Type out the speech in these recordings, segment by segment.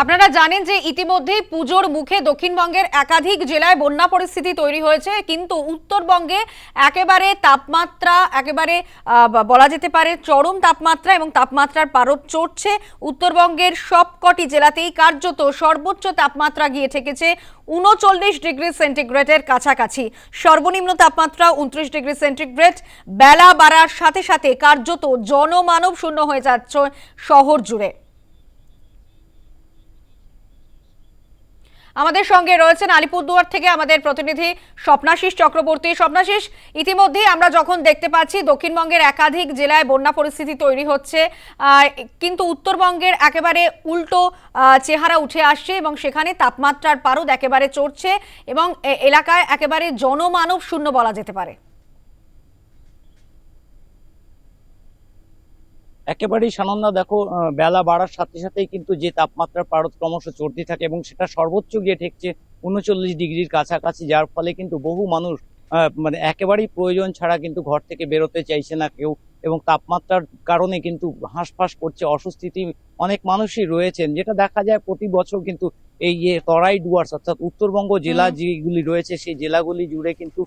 আপনারা জানেন যে ইতিমধ্যেই পুজোর মুখে দক্ষিণবঙ্গের একাধিক জেলায় বন্যা পরিস্থিতি তৈরি হয়েছে, কিন্তু উত্তরবঙ্গে একেবারে তাপমাত্রা, একেবারে বলা যেতে পারে চরম তাপমাত্রা এবং তাপমাত্রার পারদ চড়ছে। উত্তরবঙ্গের সবকটি জেলাতেই কার্যত সর্বোচ্চ তাপমাত্রা গিয়ে ঠেকেছে উনচল্লিশ ডিগ্রি সেন্টিগ্রেডের কাছাকাছি। সর্বনিম্ন তাপমাত্রা উনত্রিশ ডিগ্রি সেন্টিগ্রেড। বেলা বাড়ার সাথে সাথে কার্যত জনমানব শূন্য হয়ে যাচ্ছে শহর জুড়ে। আমাদের সঙ্গে রয়েছেন আলিপুরদুয়ার থেকে আমাদের প্রতিনিধি স্বপ্নাশিস চক্রবর্তী। স্বপ্নাশিস, ইতিমধ্যেই আমরা যখন দেখতে পাচ্ছি দক্ষিণবঙ্গের একাধিক জেলায় বন্যা পরিস্থিতি তৈরি হচ্ছে কিন্তু উত্তরবঙ্গের একেবারে উল্টো চেহারা উঠে আসছে এবং সেখানে তাপমাত্রার পারদ একেবারে চড়ছে এবং এলাকায় একেবারে জনমানব শূন্য বলা যেতে পারে। একেবারেই সানন্দা দেখো বেলা বাড়ার সাথে সাথেই কিন্তু যে তাপমাত্রার পারদ ক্রমশ চড়তে থাকে এবং সেটা সর্বোচ্চ গিয়ে ঠেকছে উনচল্লিশ ডিগ্রির কাছাকাছি যার ফলে কিন্তু বহু মানুষ মানে একেবারেই প্রয়োজন ছাড়া কিন্তু ঘর থেকে বেরোতে চাইছে না কেউ এবং তাপমাত্রার কারণে কিন্তু হাঁসফাঁস করছে অস্বস্তিতি অনেক মানুষই রয়েছেন যেটা দেখা যায় প্রতি বছর কিন্তু এই যে তরাই ডুয়ার্স অর্থাৎ উত্তরবঙ্গ জেলা। যেগুলি রয়েছে সেই জেলাগুলি জুড়ে কিন্তু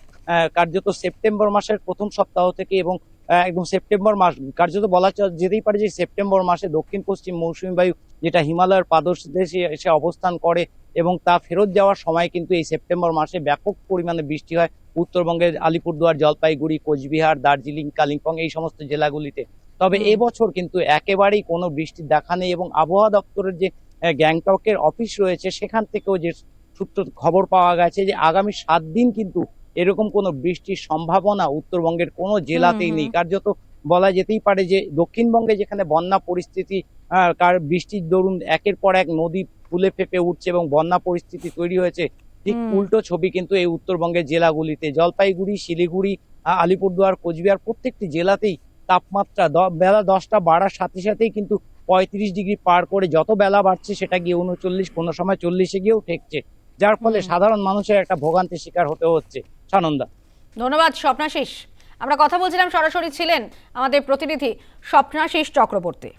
কার্যত সেপ্টেম্বর মাসের প্রথম সপ্তাহ থেকে এবং একদম সেপ্টেম্বর মাস কার্যত বলা যেতেই পারে যে সেপ্টেম্বর মাসে দক্ষিণ পশ্চিম মৌসুমী বায়ু যেটা হিমালয়ের পাদদেশে এসে অবস্থান করে এবং তা ফেরত যাওয়ার সময় কিন্তু এই সেপ্টেম্বর মাসে ব্যাপক পরিমাণে বৃষ্টি হয় উত্তরবঙ্গের আলিপুরদুয়ার জলপাইগুড়ি কোচবিহার দার্জিলিং কালিম্পং এই সমস্ত জেলাগুলিতে তবে। এবছর কিন্তু একেবারেই কোনো বৃষ্টির দেখা নেই এবং আবহাওয়া দপ্তরের যে গ্যাংটকের অফিস রয়েছে সেখান থেকেও যে সূত্র খবর পাওয়া গেছে যে আগামী সাত দিন কিন্তু এরকম কোনো বৃষ্টির সম্ভাবনা উত্তরবঙ্গের কোনো জেলাতেই নেই। কার্যত বলা যেতেই পারে যে দক্ষিণবঙ্গে যেখানে বন্যা পরিস্থিতি কার বৃষ্টির দরুন একের পর এক নদী ফুলে ফেপে উঠছে এবং বন্যা পরিস্থিতি তৈরি হয়েছে ঠিক উল্টো ছবি কিন্তু এই উত্তরবঙ্গের জেলাগুলিতে। জলপাইগুড়ি শিলিগুড়ি আলিপুরদুয়ার কোচবিহার প্রত্যেকটি জেলাতেই তাপমাত্রা বেলা দশটা বাড়ার সাথে সাথেই কিন্তু পঁয়ত্রিশ ডিগ্রি পার করে যত বেলা বাড়ছে সেটা গিয়ে উনচল্লিশ কোনো সময় চল্লিশে গিয়েও ঠেকছে। যার ফলে সাধারণ মানুষের একটা ভোগান্তির শিকার হতে হচ্ছে। সানন্দা। ধন্যবাদ স্বপ্নাশিস আমরা কথা বলছিলাম সরাসরি ছিলেন আমাদের প্রতিনিধি স্বপ্নাশিস চক্রবর্তী।